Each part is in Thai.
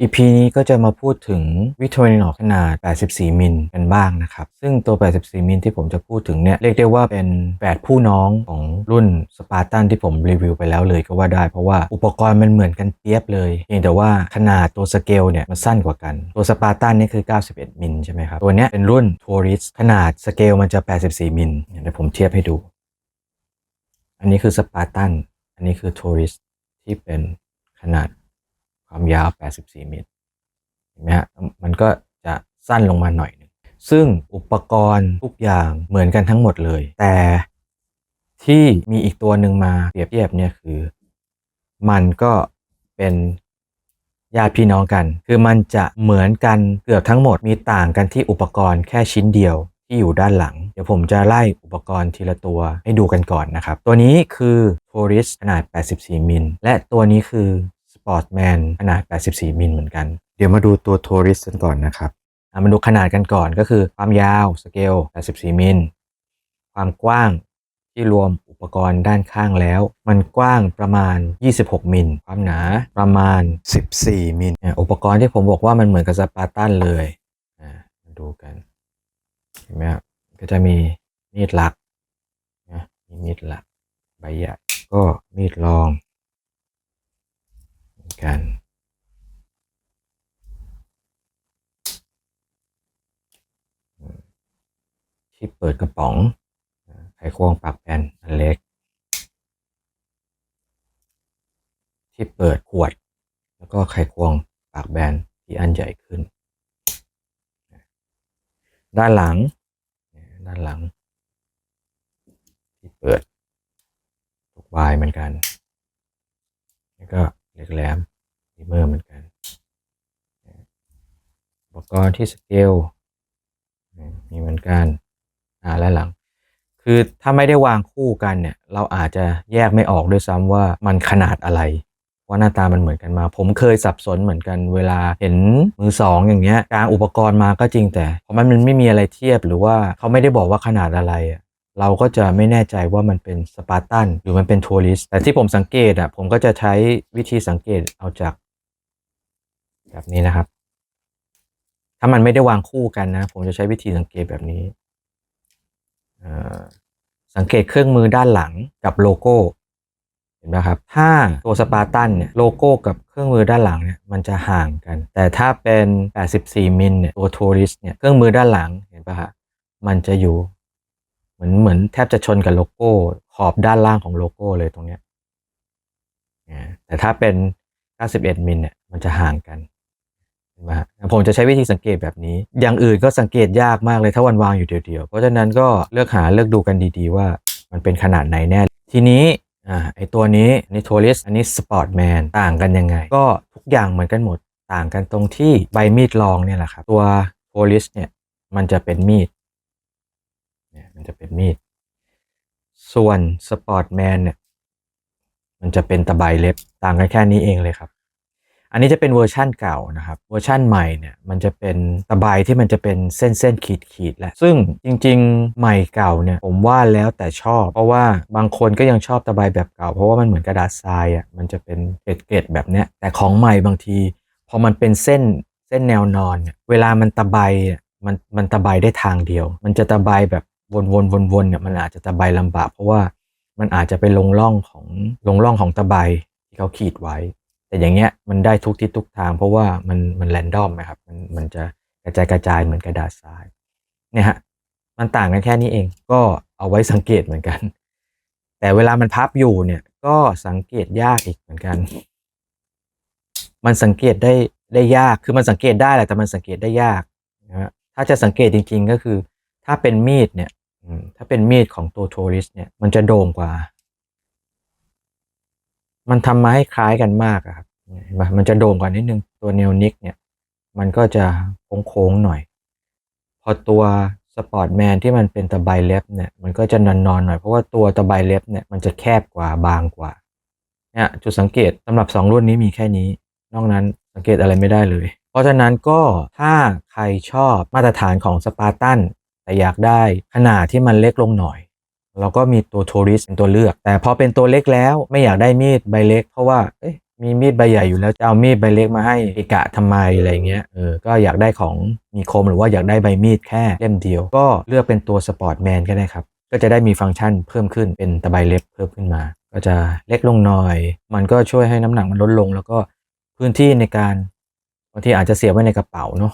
EP นี้ก็จะมาพูดถึงวิทรินอขนาด 84 มิลกันบ้างนะครับ ซึ่งตัว 84 มิลที่ผมจะพูดถึงเนี่ยเรียกได้ว่าเป็น 8 ผู้น้องของรุ่นสปาร์ตันที่ผมรีวิวไปแล้วเลยก็ว่าได้ เพราะว่าอุปกรณ์มันเหมือนกันเปียบเลยเพียงแต่ว่าขนาดตัวสเกลเนี่ยมันสั้นกว่ากัน ตัวสปาร์ตันนี่คือ 91 มิลใช่ไหมครับ ตัวเนี้ยเป็นรุ่นทัวริสขนาดสเกลมันจะ 84 มิลเดี๋ยวผมเทียบให้ดู อันนี้คือสปาร์ตันอันนี้คือทัวริสที่เป็นขนาด ความยาว 84 เมตร เห็นไหมฮะ มันก็จะสั้นลงมาหน่อยหนึง ซึ่งอุปกรณ์ทุกอย่างเหมือนกันทั้งหมดเลย แต่ที่มีอีกตัวหนึ่งมาเปรียบเทียบเนี่ยคือ มันก็เป็นญาติพี่น้องกัน คือมันจะเหมือนกันเกือบทั้งหมด มีต่างกันที่อุปกรณ์แค่ชิ้นเดียวที่อยู่ด้านหลัง เดี๋ยวผมจะไล่อุปกรณ์ทีละตัวให้ดูกันก่อนนะครับ ตัวนี้คือ t o r i s ขนาด 84 มิล และตัวนี้คือ Sportman ขนาด 84 มิลเหมือนกัน เดี๋ยวมาดูตัว t o r i s กันก่อนนะครับมาดูขนาดกันก่อนก็คือความยาวสเกล 84 มิล ความกว้างที่รวมอุปกรณ์ด้านข้างแล้ว มันกว้างประมาณ 26 มิล ความหนาประมาณ 14 มิล อุปกรณ์ที่ผมบอกว่ามันเหมือนกับสปาร์ตันเลยมาดูกัน เห็นไหมครับก็จะมีมีดหลักนะมีมีดหลักใบใหญ่ก็มีดรอง กัน ที่เปิดกระป๋อง ไขควงปากแผ่นอันเล็ก ที่เปิดขวด แล้วก็ไขควงปากแบนที่อันใหญ่ขึ้น ด้านหลัง ด้านหลัง ที่เปิดทุกวายเหมือนกัน แล้วก็เล็กแหลม มีเมอร์เหมือนกันอุปกรณ์ที่สเกลมีเหมือนกันหน้าและหลัง คือถ้าไม่ได้วางคู่กันเนี่ย เราอาจจะแยกไม่ออกด้วยซ้ำว่ามันขนาดอะไรเพราหน้าตามันเหมือนกันมา ผมเคยสับสนเหมือนกันเวลาเห็นมือสองอย่างเงี้ยกลางอุปกรณ์มาก็จริงแต่เพราะมันมันไม่มีอะไรเทียบหรือว่าเขาไม่ได้บอกว่าขนาดอะไรอะเราก็จะไม่แน่ใจว่ามันเป็นสปาร์ตันหรือมันเป็นทัวริสแต่ที่ผมสังเกตอะผมก็จะใช้วิธีสังเกตเอาจาก แบบนี้นะครับ ถ้ามันไม่ได้วางคู่กันนะ ผมจะใช้วิธีสังเกตแบบนี้ สังเกตเครื่องมือด้านหลังกับโลโก้ เห็นไหมครับ ถ้าตัวสปาร์ตันเนี่ยโลโก้กับเครื่องมือด้านหลังเนี่ยมันจะห่างกัน แต่ถ้าเป็น 84 มิลเนี่ยตัวทัวริสเนี่ยเครื่องมือด้านหลังเห็นปะฮะมันจะอยู่เหมือนเหมือนแทบจะชนกับโลโก้ขอบด้านล่างของโลโก้เลยตรงเนี้ยแต่ถ้าเป็น 91 มิลเนี่ย มันจะห่างกัน นไหมฮะผมจะใช้วิธีสังเกตแบบนี้ อย่างอื่นก็สังเกตยากมากเลยถ้าวันวางอยู่เดียวๆ เพราะฉะนั้นก็เลือกหาเลือกดูกันดีๆ ว่ามันเป็นขนาดไหนแน่ ทีนี้อ่าไอตัวนี้นี่ทัวริสอันนี้สปอร์ตแมนต่างกันยังไง ก็ทุกอย่างเหมือนกันหมดต่างกันตรงที่ใบมีดรองเนี่ยแหละครับ ตัวทัวริสเนี่ยมันจะเป็นมีดเนี่ยมันจะเป็นมีด ส่วนสปอร์ตแมนเนี่ยมันจะเป็นตะไบเล็บต่างกันแค่นี้เองเลยครับ อันนี้จะเป็นเวอร์ชั่นเก่านะครับเวอร์ชั่นใหม่เนี่ยมันจะเป็นตะไบที่มันจะเป็นเส้นเส้นขีดขีดแหละซึ่งจริง ๆ ใหม่เก่าเนี่ยผมว่าแล้วแต่ชอบ เพราะว่าบางคนก็ยังชอบตะไบแบบเก่า เพราะว่ามันเหมือนกระดาษทรายอะมันจะเป็นเกล็ดๆแบบเนี้ยแต่ของใหม่บางที พอมันเป็นเส้นเส้นแนวนอนเนี่ยเวลามันตะไบอะมันมันตะไบได้ทางเดียว มันจะตะไบแบบวนๆวนๆเนี่ยมันอาจจะตะไบลำบากเพราะว่ามันอาจจะไปลงร่องของลงร่องของตะไบที่เขาขีดไว้ แต่อย่างเงี้ยมันได้ทุกทิศทุกทาง เพราะว่ามันมันแรนดอมนะครับ มันมันจะกระจายกระจายเหมือนกระดาษทรายเนี่ยฮะมันต่างกันแค่นี้เองก็เอาไว้สังเกตเหมือนกัน แต่เวลามันพับอยู่เนี่ยก็สังเกตยากอีกเหมือนกัน มันสังเกตได้ได้ยากคือมันสังเกตได้แหละแต่มันสังเกตได้ยากนะฮะถ้าจะสังเกตจริง ๆ ก็คือ ถ้าเป็นมีดเนี่ยถ้าเป็นมีดของตัวโทริสเนี่ยมันจะโด่งกว่า มันทำมาให้คล้ายกันมากครับ เห็นปะมันจะโด่งกว่านิดนึงตัวเนลนิกเนี่ยมันก็จะโค้งๆหน่อย พอตัวสปอร์ตแมนที่มันเป็นตะไบเล็บเนี่ยมันก็จะนอนๆหน่อยเพราะว่าตัวตะไบเล็บเนี่ยมันจะแคบกว่าบางกว่าเนี่ยจุดสังเกตสำหรับสองรุ่นนี้มีแค่นี้ นอกนั้นสังเกตอะไรไม่ได้เลย เพราะฉะนั้นก็ถ้าใครชอบมาตรฐานของสปาร์ตันแต่อยากได้ขนาดที่มันเล็กลงหน่อยเราก็มีตัวโทริสเป็นตัวเลือก แต่พอเป็นตัวเล็กแล้วไม่อยากได้มีดใบเล็ก เพราะว่าเอ๊ะ มีมีดใบใหญ่อยู่แล้วจะเอามีดใบเล็กมาให้เกะกะทำไมอะไรเงี้ยเออก็อยากได้ของมีคมหรือว่าอยากได้ใบมีดแค่เล่มเดียว ก็เลือกเป็นตัวสปอร์ตแมนก็ได้ครับ ก็จะได้มีฟังก์ชันเพิ่มขึ้นเป็นตะไบเล็บเพิ่มขึ้นมา ก็จะเล็กลงหน่อย มันก็ช่วยให้น้ำหนักมันลดลง แล้วก็พื้นที่ในการบางทีอาจจะเสียบไว้ในกระเป๋าเนาะ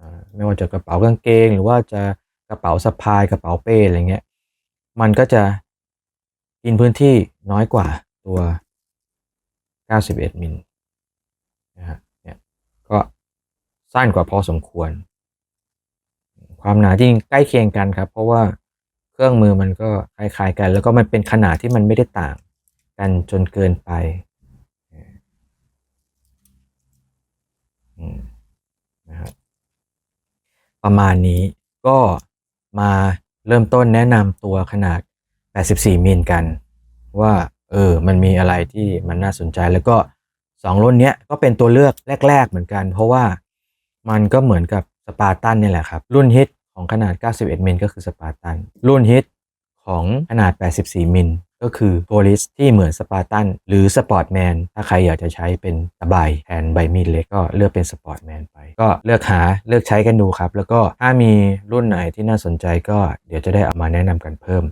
อ่าไม่ว่าจะกระเป๋ากางเกง หรือว่าจะกระเป๋าสะพายกระเป๋าเป้อะไรเงี้ยมันก็จะกินพื้นที่น้อยกว่าตัว 91มิลนะฮะเนี่ยก็สั้นกว่าพอสมควร ความหนาจริงใกล้เคียงกันครับ เพราะว่าเครื่องมือมันก็คล้ายๆกัน แล้วก็มันเป็นขนาดที่มันไม่ได้ต่างกันจนเกินไปนะครับประมาณนี้ก็มาเริ่มต้นแนะนำตัวขนาด 84 มิลกันว่า เออ มันมีอะไรที่มันน่าสนใจแล้วก็สองรุ่นเนี้ยก็เป็นตัวเลือกแรก ๆ เหมือนกัน เพราะว่ามันก็เหมือนกับสปาร์ตันนี่แหละครับ รุ่นฮิตของขนาด 91 มิลก็คือสปาร์ตัน รุ่นฮิตของขนาด 84 มิลก็คือโ o ลิสที่เหมือนสปาร์ตันหรือสปอร์ตแมนถ้าใครอยากจะใช้เป็นตะไบแทนใบมีดเล็กก็เลือกเป็นสปอร์ตแมนไป ก็เลือกหาเลือกใช้กันดูครับ แล้วก็ถ้ามีรุ่นไหนที่น่าสนใจก็เดี๋ยวจะได้เอามาแนะนำกันเพิ่ม